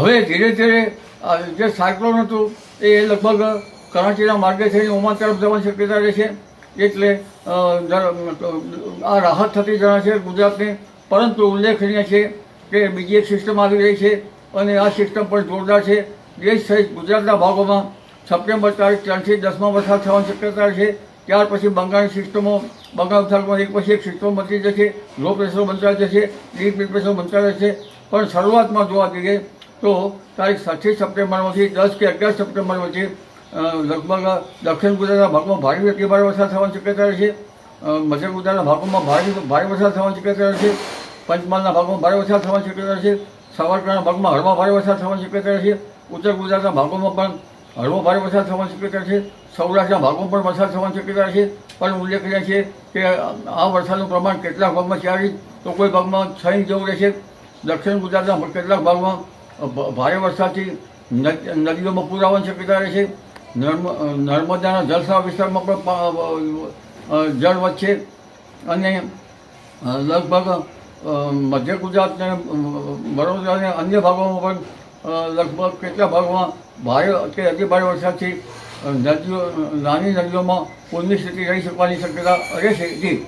હવે ધીરે ધીરે જે સાયક્લોન હતું, એ લગભગ કરાંચીના માર્ગે થઈને ઓમાન તરફ જવાની શક્યતા રહે છે. એટલે આ રાહત થતી જણા છે ગુજરાતને. પરંતુ ઉલ્લેખનીય છે કે બીજી એક સિસ્ટમ આવી રહી છે અને આ સિસ્ટમ પણ જોરદાર છે. દેશ સહિત ગુજરાતના ભાગોમાં સપ્ટેમ્બર તારીખ ત્રણથી દસમાં વરસાદ થવાની શક્યતા છે. ત્યાર પછી બંગાળની સિસ્ટમો, બંગાળ વિસ્તારમાં એક પછી એક સિસ્ટમ બદલી જશે લો પ્રેશર બંધાઈ જશે, ડીપ પ્રેશર બંધાઈ જશે. પણ શરૂઆતમાં જોવા જઈએ તો તારીખ છઠ્ઠી સપ્ટેમ્બરમાંથી દસ કે અગિયાર સપ્ટેમ્બર વચ્ચે લગભગ દક્ષિણ ગુજરાતના ભાગમાં ભારે વ્યક્તિ ભારે વરસાદ થવાની શક્યતા અ, મધ્ય ગુજરાતના ભાગોમાં ભારે ભારે વરસાદ થવાની શક્યતા રહેશે પંચમહાલના ભાગમાં ભારે વરસાદ થવાની શક્યતા રહેશે સાવરકરના ભાગમાં હળવા ભારે વરસાદ થવાની શક્યતા રહેશે ઉત્તર ગુજરાતના ભાગોમાં પણ હળવો ભારે વરસાદ થવાની શક્યતા છે. સૌરાષ્ટ્રના ભાગોમાં પણ વરસાદ થવાની શક્યતા છે. પણ ઉલ્લેખનીય છે કે આ વરસાદનું પ્રમાણ કેટલાક ભાગમાં ચાર ઇંચ તો કોઈ ભાગમાં છ ઇંચ જેવું રહેશે. દક્ષિણ ગુજરાતના કેટલાક ભાગમાં ભારે વરસાદથી નદીઓમાં પુરાવાની શક્યતા રહે છે. નર્મદાના જલસા વિસ્તારમાં પણ જળ વધશે. અને લગભગ મધ્ય ગુજરાત અને વડોદરા અને અન્ય ભાગોમાં પણ લગભગ કેટલા ભાગોમાં ભારે કે અતિ ભારે વરસાદથી નદીઓ, નાની નદીઓમાં પૂરની સ્થિતિ રહી શકવાની શક્યતા રહેશે. જી